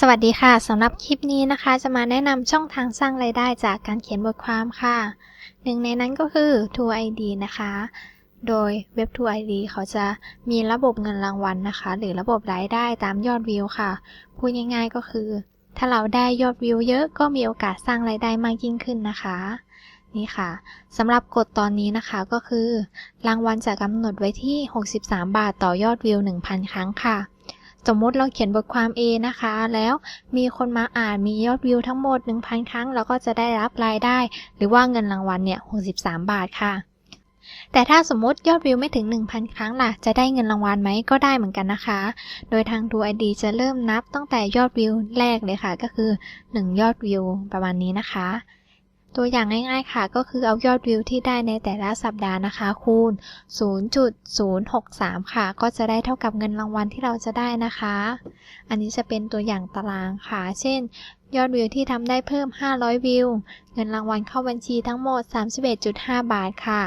สวัสดีค่ะสำหรับคลิปนี้นะคะ จะมาแนะนำช่องทางสร้างรายได้จากการเขียนบทความค่ะ หนึ่งในนั้นก็คือ True ID นะคะ โดยเว็บ True ID เขาจะมีระบบเงินรางวัลนะคะ หรือระบบรายได้ตามยอดวิวค่ะ พูดง่ายๆก็คือ ถ้าเราได้ยอดวิวเยอะก็มีโอกาสสร้างรายได้มากยิ่งขึ้นนะคะ นี่ค่ะสำหรับกฎตอนนี้นะคะก็คือ รางวัลจะกำหนดไว้ที่ 63 บาทต่อยอดวิว 1,000 ครั้งค่ะ สมมติเราเขียนบทความ A นะคะ แล้วมีคนมาอ่านมียอดวิวทั้งหมด 1,000 ครั้ง เราก็จะได้รับรายได้ หรือว่าเงินรางวัลเนี่ย 63 บาทค่ะ แต่ถ้าสมมติยอดวิวไม่ถึง 1,000 ครั้งล่ะ จะได้เงินรางวัลไหมก็ได้เหมือนกันนะคะ โดยทาง True ID จะเริ่มนับตั้งแต่ยอดวิวแรกเลยค่ะ ก็คือ 1 ยอดวิวประมาณนี้นะคะ ตัวอย่างง่ายๆค่ะ ก็คือเอายอดวิวที่ได้ในแต่ละสัปดาห์นะคะ คูณ 0.063 ค่ะ ก็จะได้เท่ากับเงินรางวัลที่เราจะได้นะคะ อันนี้จะเป็นตัวอย่างตารางค่ะ เช่น ยอดวิวที่ทำได้เพิ่ม 500 วิว เงินรางวัลเข้าบัญชีทั้งหมด 31.5 บาทค่ะ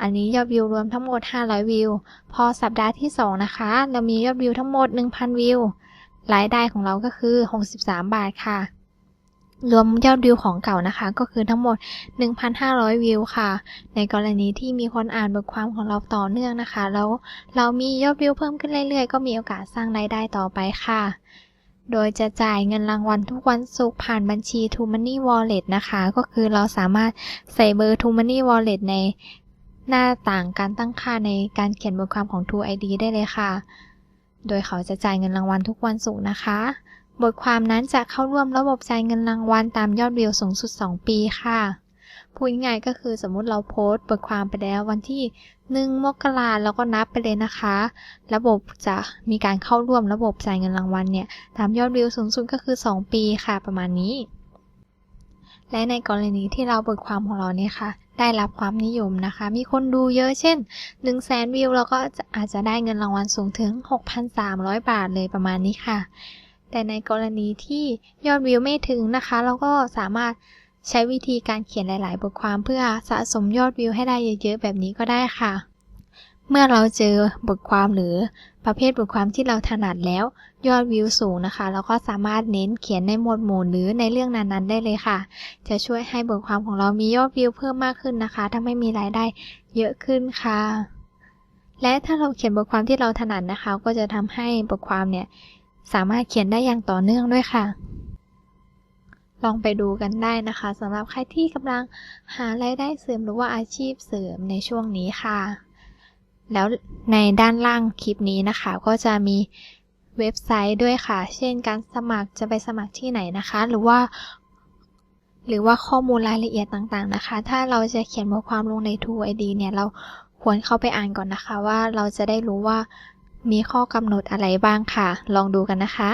อันนี้ยอดวิวรวมทั้งหมด 500 วิว พอสัปดาห์ที่ 2 นะคะ เรามียอดวิวทั้งหมด 1,000 วิว รายได้ของเราก็คือ 63 บาทค่ะ รวมยอดวิวของเก่านะคะ ก็คือทั้งหมด 1,500 วิวค่ะ ในกรณีที่มีคนอ่านบทความของเราต่อเนื่องนะคะ แล้วเรามียอดวิวเพิ่มขึ้นเรื่อยๆ ก็มีโอกาสสร้างรายได้ต่อไปค่ะ โดยจะจ่ายเงินรางวัลทุกวันศุกร์ผ่านบัญชี True Money Wallet นะคะ ก็คือเราสามารถใส่เบอร์ True Money Wallet ในหน้าต่างการตั้งค่าในการเขียนบทความของ True ID ได้เลยค่ะ โดยเขาจะจ่ายเงินรางวัลทุกวันศุกร์นะคะ บทความนั้นจะเข้าร่วมระบบจ่ายเงินรางวัลตามยอดวิวสูงสุด 2 ปีค่ะพูดง่ายๆก็คือสมมุติเราโพสต์บทความไปแล้ววันที่ 1 มกราแล้วก็นับไปเลยนะคะ ระบบจะมีการเข้าร่วมระบบจ่ายเงินรางวัลเนี่ย ตามยอดวิวสูงสุดก็คือ 2 ปีค่ะประมาณนี้ และในกรณีที่เราบทความของเราเนี่ยค่ะ ได้รับความนิยมนะคะ มีคนดูเยอะเช่น 1 0 0 0 0แสนวิวเราก็อาจจะได้เงินรางวัลสูงถึง 6,300 บาทเลยประมาณนี้ค่ะ แต่ในกรณีที่ยอดวิวไม่ถึงนะคะ เราก็สามารถใช้วิธีการเขียนหลาย ๆ บทความเพื่อสะสมยอดวิวให้ได้เยอะ ๆ แบบนี้ก็ได้ค่ะ เมื่อเราเจอบทความหรือประเภทบทความที่เราถนัดแล้ว ยอดวิวสูงนะคะ เราก็สามารถเน้นเขียนในหมวดหมู่หรือในเรื่องนั้นๆ ได้เลยค่ะ จะช่วยให้บทความของเรามียอดวิวเพิ่มมากขึ้นนะคะทำให้มีรายได้เยอะขึ้นค่ะ และถ้าเราเขียนบทความที่เราถนัดนะคะ ก็จะทำให้บทความเนี่ย สามารถเขียนได้อย่างต่อเนื่องด้วยค่ะ ลองไปดูกันได้นะคะสำหรับใครที่กำลังหารายได้เสริมหรือว่าอาชีพเสริมในช่วงนี้ค่ะ แล้วในด้านล่างคลิปนี้นะคะ ก็จะมีเว็บไซต์ด้วยค่ะ เช่น การสมัครจะไปสมัครที่ไหนนะคะ หรือว่า หรือว่าข้อมูลรายละเอียดต่างๆนะคะ ถ้าเราจะเขียนบทความลงใน True ID เนี่ย เราควรเข้าไปอ่านก่อนนะคะ ว่าเราจะได้รู้ว่า มีข้อกำหนดอะไรบ้างค่ะ ลองดูกันนะคะ